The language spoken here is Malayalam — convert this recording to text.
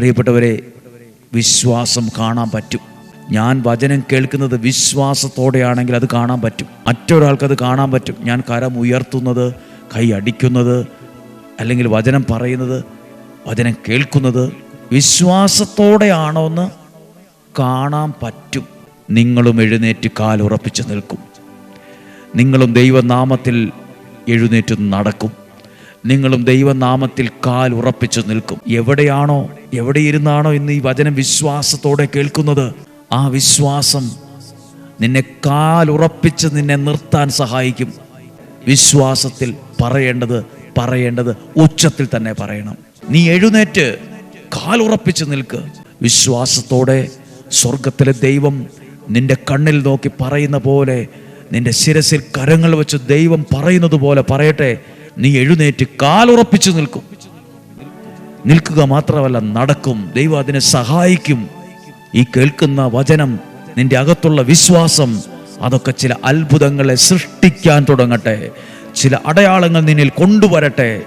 പ്രിയപ്പെട്ടവരെ വിശ്വാസം കാണാൻ പറ്റും. ഞാൻ വചനം കേൾക്കുന്നത് വിശ്വാസത്തോടെയാണെങ്കിൽ അത് കാണാൻ പറ്റും. മറ്റൊരാൾക്കത് കാണാൻ പറ്റും. ഞാൻ കരം ഉയർത്തുന്നത് കൈ അടിക്കുന്നത് അല്ലെങ്കിൽ വചനം പറയുന്നത് വചനം കേൾക്കുന്നത് വിശ്വാസത്തോടെയാണോ എന്ന് കാണാൻ പറ്റും. നിങ്ങളും എഴുന്നേറ്റ് കാലുറപ്പിച്ച് നിൽക്കും. നിങ്ങളും ദൈവനാമത്തിൽ എഴുന്നേറ്റ് നടക്കും. നിങ്ങളും ദൈവനാമത്തിൽ കാൽ ഉറപ്പിച്ചു നിൽക്കും. എവിടെയാണോ എവിടെ ഇരുന്നാണോ ഇന്ന് ഈ വചനം വിശ്വാസത്തോടെ കേൾക്കുന്നത് ആ വിശ്വാസം നിന്നെ കാൽ ഉറപ്പിച്ച് നിന്നെ നിർത്താൻ സഹായിക്കും. വിശ്വാസത്തിൽ പറയേണ്ടത് പറയേണ്ടത് ഉച്ചത്തിൽ തന്നെ പറയണം. നീ എഴുന്നേറ്റ് കാൽ ഉറപ്പിച്ച് നിൽക്ക്. വിശ്വാസത്തോടെ സ്വർഗത്തിലെ ദൈവം നിന്റെ കണ്ണിൽ നോക്കി പറയുന്ന പോലെ നിന്റെ ശിരസിൽ കരങ്ങൾ വെച്ച് ദൈവം പറയുന്നത് പോലെ പറയട്ടെ. നീ എഴുന്നേറ്റ് കാലുറപ്പിച്ച് നിൽക്കും. നിൽക്കുക മാത്രമല്ല നടക്കും. ദൈവം അതിനെ സഹായിക്കും. ഈ കേൾക്കുന്ന വചനം നിന്റെ അകത്തുള്ള വിശ്വാസം അതൊക്കെ ചില അത്ഭുതങ്ങളെ സൃഷ്ടിക്കാൻ തുടങ്ങട്ടെ. ചില അടയാളങ്ങൾ നിന്നിൽ കൊണ്ടുവരട്ടെ.